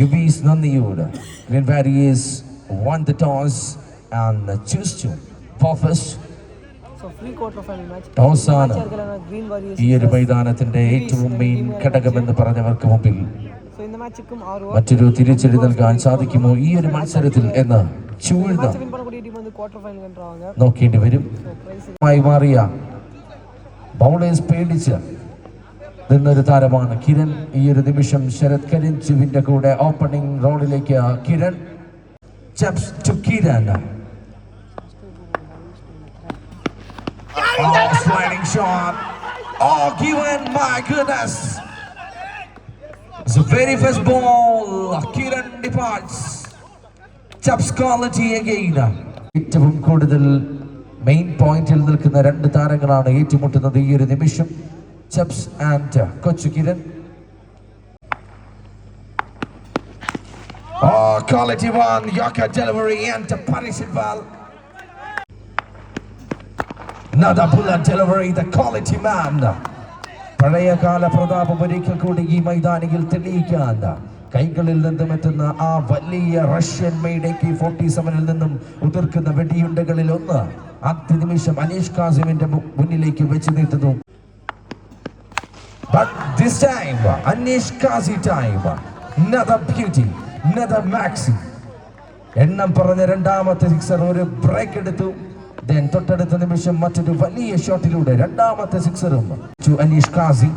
യുബീസ് Nandiyode green won the toss and choose to to ടോസാണ് ഈ ഒരു മൈതാനത്തിന്റെ ഏറ്റവും മെയിൻ ഘടകമെന്ന് പറഞ്ഞവർക്ക് മുമ്പിൽ മറ്റൊരു തിരിച്ചടി നൽകാൻ സാധിക്കുമോ? ഈ ഒരു മത്സരത്തിൽ എന്ന് ചൂഴ്ന്ന നോക്കേണ്ടി വരും. മാറിയ ബൗളേഴ്സ് പേടിച്ച് നിന്നൊരു താരമാണ് കിരൺ. ഈ ഒരു നിമിഷം ശരത് കരിഞ്ചുവിന്റെ കൂടെ opening റോളിലേക്ക് Kiran. To Kiran Oh, sliding shot. ഏറ്റവും കൂടുതൽ മെയിൻ പോയിന്റിൽ നിൽക്കുന്ന രണ്ട് താരങ്ങളാണ് ഏറ്റുമുട്ടുന്നത് ഈ ഒരു നിമിഷം. ചപ്സ് ആൻഡ് കൊച്ചു Kiran. Oh, quality one, Yaka delivery and to punish it well. Another bullet delivery, the quality man. പഴയകാല പ്രതാപം ഒരിക്കൽ കൂടി ഈ മൈതാനിയിൽ തെളിയിക്കാൻ കൈകളിൽ നിന്നും എത്തുന്ന ആ വലിയ റഷ്യൻ മെയ്ഡ് കെ ഫോർട്ടി സെവനിൽ നിന്നും ഉതിർക്കുന്ന വെടിയുണ്ടകളിൽ ഒന്ന് അത്യനിമിഷം അനീഷ് കാസിമിന്റെ മുന്നിലേക്ക് വെച്ച് നീട്ടുന്നു But this time, Anish Kazi time, another beauty, another maxi. എണ്ണം പറഞ്ഞ രണ്ടാമത്തെ സിക്സർ ഒരു ബ്രേക്ക് എടുത്തു ദെൻ തൊട്ടടുത്ത നിമിഷം മറ്റൊരു വലിയ ഷോട്ടിലൂടെ രണ്ടാമത്തെ to Aneesh Kasi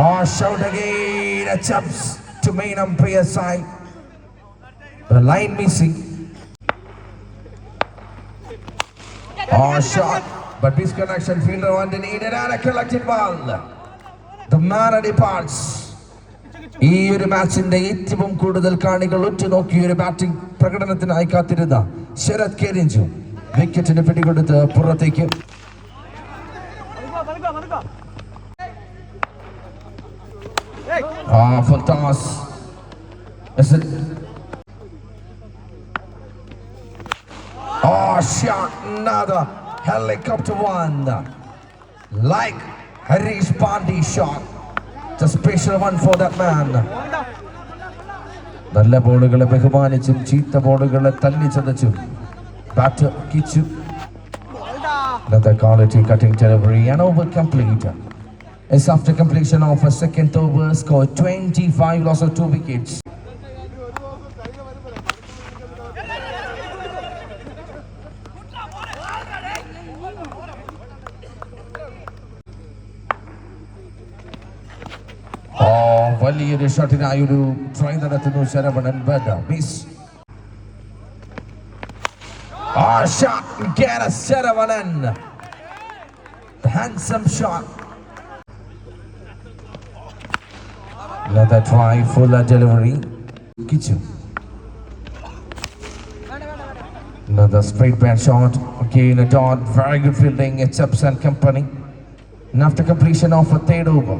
Oh, shout again, a to main umpire side. The line missing. Oh, shot, but disconnection. Fielder wanted needed and a collected ball. The man departs. ഈ ഒരു മാച്ചിന്റെ ഏറ്റവും കൂടുതൽ കാണികൾ ഉറ്റുനോക്കിയ ഒരു ബാറ്റിംഗ് പ്രകടനത്തിനായി കാത്തിരുന്ന ശരത് കേരിഞ്ചു വിക്കറ്റിന് പിടികൊടുത്ത് പുറത്തേക്ക്? Oh, shot another helicopter one. Like Harish Pandey shot. It's a special one for that man. നല്ല ബോളുകളെ ബഹുമാനിച്ചും ചീത്ത ബോളുകളെ തല്ലിച്ചതച്ചും bat Kichu Another quality cutting delivery and over complete. It's after completion of a second over, scored 25 loss of two wickets. വലിയൊരു ഷോട്ടിനായി ഒരു try നടത്തുന്നു Saravanan ബദ miss ആ shot get a Saravanan handsome shot another try fuller delivery kichu another straight bad shot again a dot very good fielding it's ups and company and after completion of a third over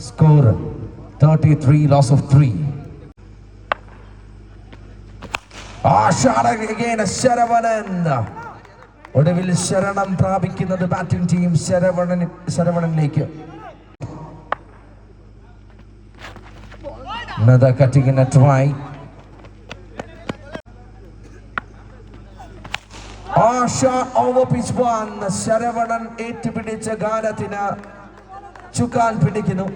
score 33 loss of 3 ആ ശരവണൻ. ഒടുവിൽ ശരണം പ്രാപിക്കുന്നത് batting team Saravanan ശരവണനിലേക്ക്. Another cutting in a try. ആ shot over pitch one Saravanan ഏറ്റുപിടിച്ച ഗാനത്തിന് ചുക്കാൻ പിടിക്കുന്നു.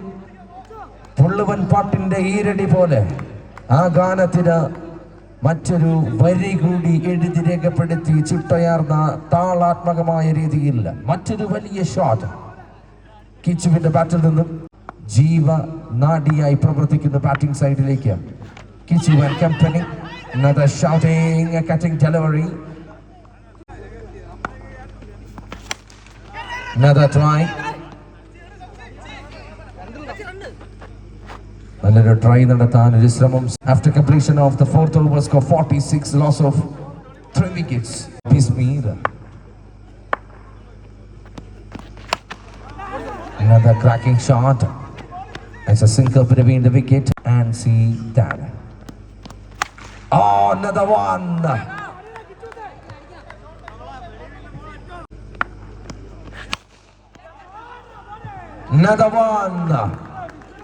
പുള്ളുവൻ പാട്ടിന്റെ ഈരടി പോലെ ആ ഗാനത്തിന് മറ്റൊരു വരി കൂടി എഴുതി രേഖപ്പെടുത്തി ചിട്ടയാർന്ന താളാത്മകമായ രീതിയിൽ മറ്റൊരു വലിയ ഷോട്ട് കിച്ചുവിന്റെ ബാറ്റിൽ നിന്നും ജീവ നാടിയായി പ്രവർത്തിക്കുന്ന ബാറ്റിംഗ് സൈഡിലേക്ക് Kichu company another shouting a നല്ലൊരു ട്രൈ നടത്താൻ ഒരു ശ്രമം after completion of the fourth over score forty six loss of three wickets Bismir Another cracking shot. It's a single between the wicket and see that. Oh, another one. Another one.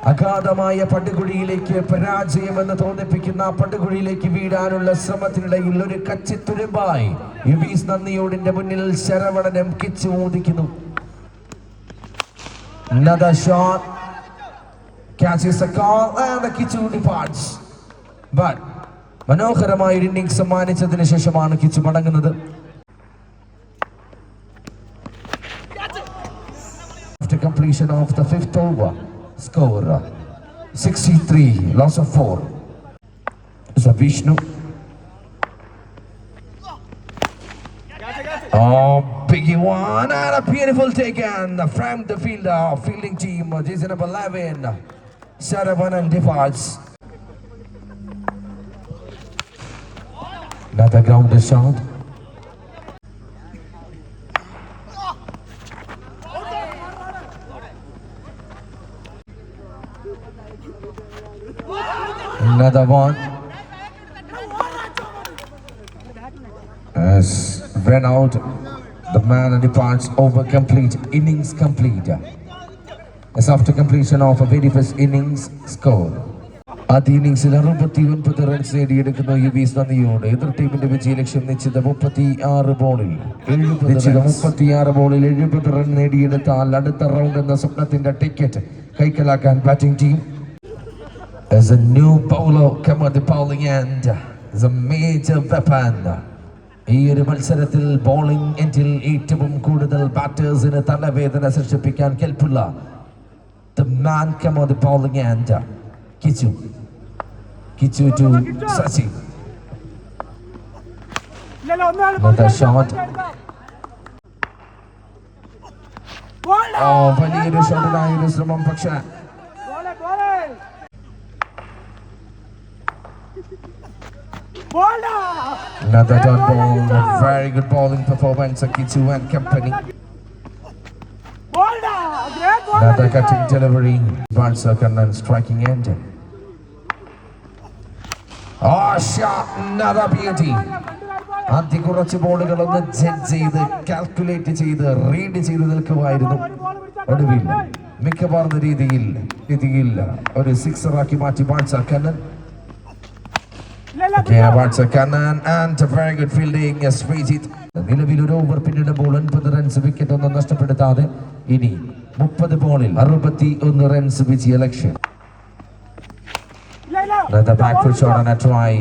അഗാധമായ പടുകുഴിയിലേക്ക് പരാജയമെന്ന് തോന്നിപ്പിക്കുന്ന ആ പടുകുഴിയിലേക്ക് വീഴാനുള്ള ശ്രമത്തിനിടയിൽ ഒരു കച്ചിത്തുരുമ്പായി. യുവീസ് നന്ദിയോടിന്റെ മുന്നിൽ ശരവണനം കിച്ചു മോദിക്കുന്നു മനോഹരമായ ഒരു inning സമ്മാനിച്ചതിന് ശേഷമാണ് കിച്ചു മടങ്ങുന്നത്. After completion of the fifth score uh, 63, loss of 4. So Vishnu. Oh, biggie one and a beautiful taken from the fielder, uh, fielding team, uh, jersey number 11, Saravanan departs. Another ground shot. Another one. Yes, ran out, the man departs over complete, innings complete. As after completion of a very first innings score. ആദ്യ ഇന്നിംഗ്സിൽ അറുപത്തി ഒൻപത് runs നേടിയെടുക്കുന്ന U യുവീസ് നന്ദിയോട് എതിർ ടീമിന്റെ വിജയ ലക്ഷ്യം നിശ്ചിത മുപ്പത്തി ആറ് ബോളിൽ നിശ്ചിത മുപ്പത്തി ആറ് ബോളിൽ എഴുപത് റൺ നേടിയെടുത്താൽ അടുത്ത റൗണ്ട് എന്ന സ്വപ്നത്തിന്റെ ticket കൈക്കലാക്കാൻ batting team As a new bowler come at the bowling end, is a major weapon. ഈ ഒരു മത്സരത്തിൽ ബോളിംഗ് എൻഡിൽ ഏറ്റവും കൂടുതൽ ബാറ്റേഴ്സിന് തലവേദന സൃഷ്ടിപ്പിക്കാൻ കെൽപ്പുള്ള the man come on the bowling end. Kichu Kichu Another shot. Oh, വലിയൊരു ഷോട്ടിനായ ഒരു ശ്രമം പക്ഷേ Another dot ball, a very good bowling performance of Kichu and company. Another cutting delivery. advanced Kannan striking end. Oh, shot. Another beauty. അതി കുറച്ച് ബോളുകളൊന്ന് judge ചെയ്ത് calculate ചെയ്ത് read ചെയ്ത് നിൽക്കുമായിരുന്നു ഒടുവിൽ മിക്കവാറുന്ന രീതിയിൽ രീതിയിൽ ഒരു സിക്സറാക്കി മാറ്റി ബാഴ്സ കണ്ണൻ ഇല്ലല്ല Barca Kannan and very good fielding Sreejith നിലവിൽ ഒരു ഓവർ പിന്നിടുമ്പോൾ ഒൻപത് റൺസ് വിക്കറ്റ് ഒന്നും നഷ്ടപ്പെടുത്താതെ ഇനി മുപ്പത് ബോളിൽ അറുപത്തി ഒന്ന് റൺസ് വിജയ ലക്ഷ്യം. A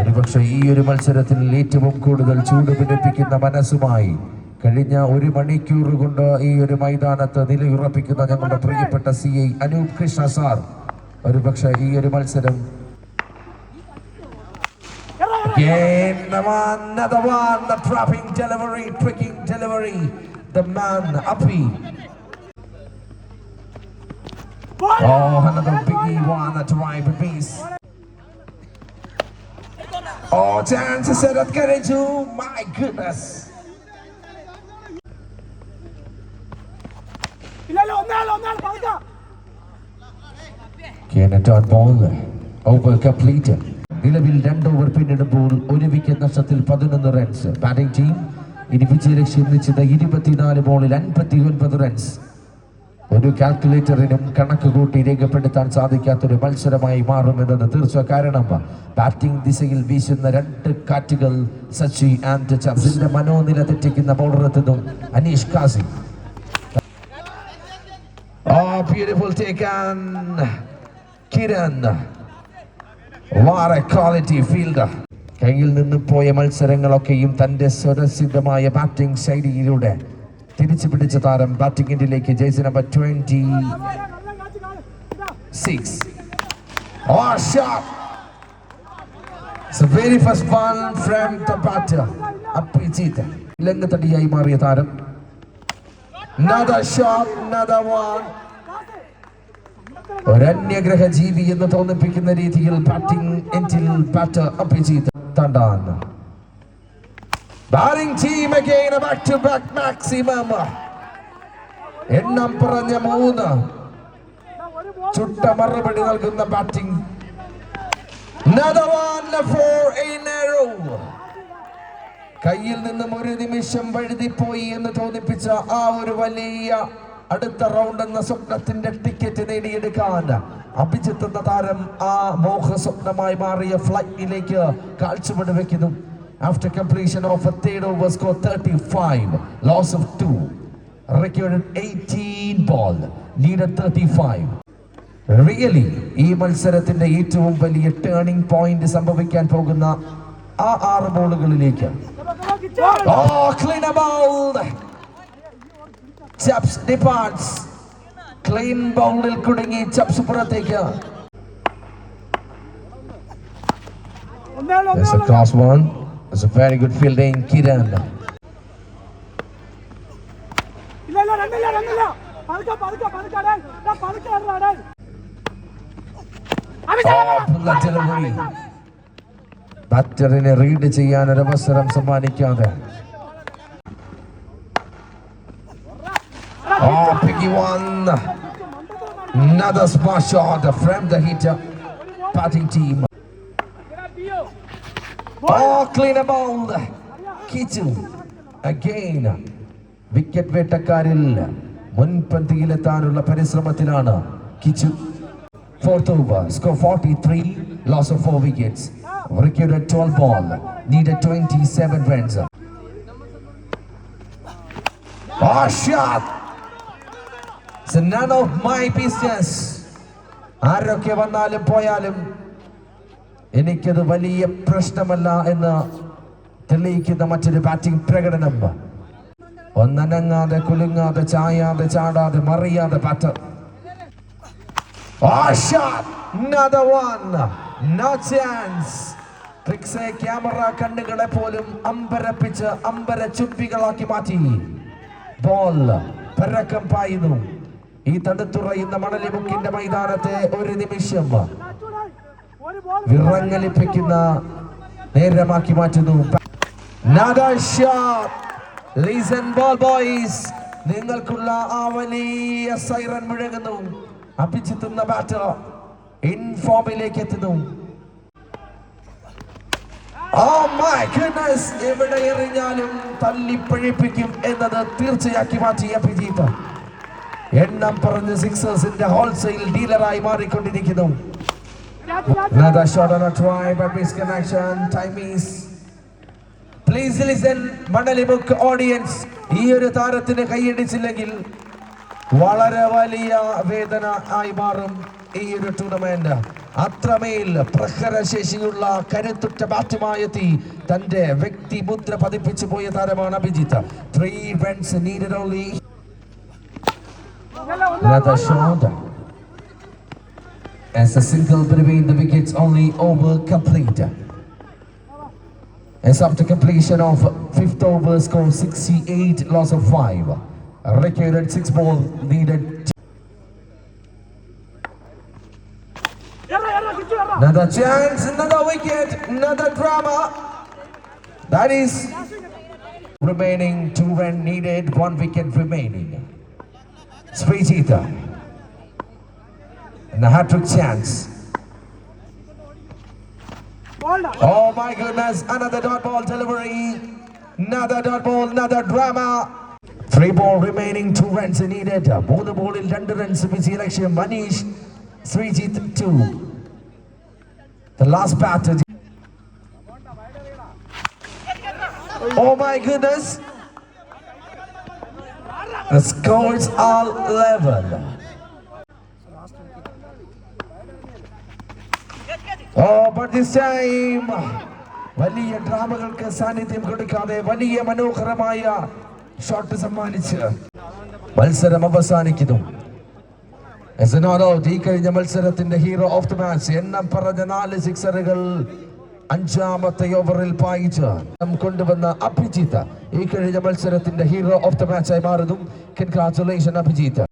ഒരുപക്ഷെ ഈ ഒരു മത്സരത്തിൽ ഏറ്റവും കൂടുതൽ ചൂട് പിടിപ്പിക്കുന്ന മനസ്സുമായി കഴിഞ്ഞ ഒരു മണിക്കൂർ കൊണ്ട് ഈ ഒരു മൈതാനത്ത് നിലയുറപ്പിക്കുന്ന ഞങ്ങളുടെ പ്രിയപ്പെട്ട C I Anoop Krishna sir. ഒരുപക്ഷെ ഈ ഒരു മത്സരം Again, the one, another one, the trapping delivery, tricking delivery. The man, Uppy. Oh, another biggie one, a drive piece. Oh, chances at Kareju, my goodness. Can a dot ball over completed. നിലവിൽ രണ്ട് over പിന്നിടുമ്പോൾ ഒരു wicket നഷ്ടത്തിൽ പതിനൊന്ന് runs batting team ഇനി വിജയ ലക്ഷ്യം നിശ്ചിത ഇരുപത്തിനാല് ബോളിൽ അൻപത്തി ഒൻപത് റൺസ് ഒരു കാൽക്കുലേറ്ററിനും കണക്ക് കൂട്ടി രേഖപ്പെടുത്താൻ സാധിക്കാത്തൊരു മത്സരമായി മാറുമെന്നത് തീർച്ച കാരണം. ബാറ്റിംഗ് ദിശയിൽ വീശുന്ന രണ്ട് കാറ്റുകൾ സച്ചി ആൻഡ് ചർച്ചിന്റെ മനോനില തെറ്റിക്കുന്ന ബൗളർ എത്തുന്നു Aneesh Kasi. Oh, beautiful on Kiran. What a quality fielder. കയ്യിൽ നിന്ന് പോയ മത്സരങ്ങളൊക്കെയും തന്റെ സ്വരസിദ്ധമായ ബാറ്റിംഗ് ശൈലിയിലൂടെ തിരിച്ചു പിടിച്ച താരം ബാറ്റിംഗിലേക്ക് jersey number twenty catch six Oh, shot! It's the very first one from the batter. Abhijith ലംഘത്തടിയായി മാറിയ താരം Another shot, another one. ഒരന്യഗ്രഹ ജീവി എന്ന് തോന്നിപ്പിക്കുന്ന രീതിയിൽ ബാറ്റിംഗ് എൻഡിൽ batter Abhijith തണ്ടാൻ. Batting team again back to back maximum എണ്ണം പറഞ്ഞ മൂന്ന്. ചുട്ട മറുപടി നൽകുന്ന ബാറ്റിംഗ് കയ്യിൽ നിന്നും ഒരു നിമിഷം വഴുതിപ്പോയി എന്ന് തോന്നിപ്പിച്ച ആ ഒരു വലിയ അടുത്ത റൗണ്ട് എന്ന സ്വപ്നത്തിന്റെ ടിക്കറ്റ് നേടിയെടുക്കാൻ അഭിജിത്ത് താരം ആ മോഹ സ്വപ്നമായി മാറിയ ഫ്ലൈറ്റിലേക്ക് കാഴ്ചപ്പെട്ട് വെക്കുന്നു after completion of a third over score thirty five loss of two recorded 18 ball needed 35 really ഈ മത്സരത്തിന്റെ ഏറ്റവും വലിയ ടേണിംഗ് പോയിന്റ് സംഭവിക്കാൻ പോകുന്ന ആ ആറ് ബോളുകളിലേക്ക് Come on, come on, Kichu. Oh, clean a ball. Chaps departs. Clean ബൗളിൽ കുടുങ്ങി ചപ്സ് പുറത്തേക്ക്. That's a cross one. That's a very good fielding. Kiran. ബാറ്ററിനെ റീഡ് ചെയ്യാൻ ഒരു അവസരം സമ്മാനിക്കാതെ. one. Another smart shot from the hitter batting team. Oh, clean a ball. Kichu. Again. Wicket വേട്ടക്കാരിൽ മുൻപന്തിയിലെത്താനുള്ള പരിശ്രമത്തിലാണ് Kichu fourth over score forty three loss of four wickets recorded 12 ball needed 27 runs oh shot it's None of my business ആരൊക്കെ വന്നാലും പോയാലും എനിക്കത് വലിയ പ്രശ്നമല്ല എന്ന് തെളിയിക്കുന്ന മറ്റൊരു batting പ്രകടനം ഒന്നനങ്ങാതെ കുലുങ്ങാതെ ചായാതെ ചാടാതെ മറിയാതെ batter! Another one! No chance! ട്രിക്സെ ക്യാമറ കണ്ണുകളെ പോലും അമ്പരപ്പിച്ച് അമ്പര ചുംബികളാക്കി മാറ്റി ബോൾ പരക്കം പായുന്നു ഈ തടുത്തുറയുന്ന മണലിമുക്കിന്റെ മൈതാനത്തെ ഒരു നിമിഷം വിറങ്ങലിപ്പിക്കുന്ന നേരമാക്കി മാറ്റുന്നു boys. നിങ്ങൾക്കുള്ള ആ വലിയ സൈറൻ മുഴങ്ങുന്നു എന്ന ബാറ്റർ ഇൻഫോമിലേക്ക് എത്തുന്നു Oh! എവിടെ എറിഞ്ഞാലും തല്ലിപ്പഴിപ്പിക്കും എന്നത് തീർച്ചയാക്കി മാറ്റി അഭിജിത്ത് എണ്ണം പറഞ്ഞ് സിക്സേഴ്സിന്റെ ഹോൾസെയിൽ ഡീലറായി മാറിക്കൊണ്ടിരിക്കുന്നു. Another shot on a try, but misconnection. Time is. Please audience ഈ ഒരു താരത്തിന് കൈയടിച്ചില്ലെങ്കിൽ വളരെ വലിയ വേദന ആയി മാറും ഈ ഒരു ടൂർണമെന്റ് അത്രമേൽ പ്രഹരശേഷിയുള്ള കരുത്തുറ്റ ബാറ്റുമായെത്തി തന്റെ വ്യക്തി മുദ്ര പതിപ്പിച്ചു പോയ താരമാണ് Abhijith three runs needed only Radha Shahada. As a single between the wickets, only over complete. As after completion of fifth over, score 68, loss of 5. Required 6 ball needed. Another chance, another wicket, another drama. That is remaining two run needed, one wicket remaining. Srijita. And a hat-trick chance. Ball ഡാ. Oh my goodness, another dot ball delivery. Another dot ball, another drama. Three ball remaining, two runs needed. മൂന്ന് ബോളിൽ രണ്ട് runs വിജയ ലക്ഷ്യം Manish Sreejith two. The last batter. Oh my goodness. The scores are level. Oh, but this time വലിയ ഡ്രാമകൾക്ക് സാന്നിധ്യം കൊടുക്കാതെ വലിയ മനോഹരമായ shot സമ്മാനിച്ച് മത്സരം അവസാനിക്കുന്നു ഈ കഴിഞ്ഞ മത്സരത്തിന്റെ ഹീറോ ഓഫ് ദി മാച്ച് എണ്ണം പറഞ്ഞ നാല് സിക്സറുകൾ അഞ്ചാമത്തെ ഓവറിൽ പായിച്ച് കൊണ്ടുവന്ന അഭിജിത്ത് ഈ കഴിഞ്ഞ മത്സരത്തിന്റെ ഹീറോ ഓഫ് ദ മാച്ചായി മാറുന്നു. കൺഗ്രാറ്റുലേഷൻ അഭിജിത്ത്.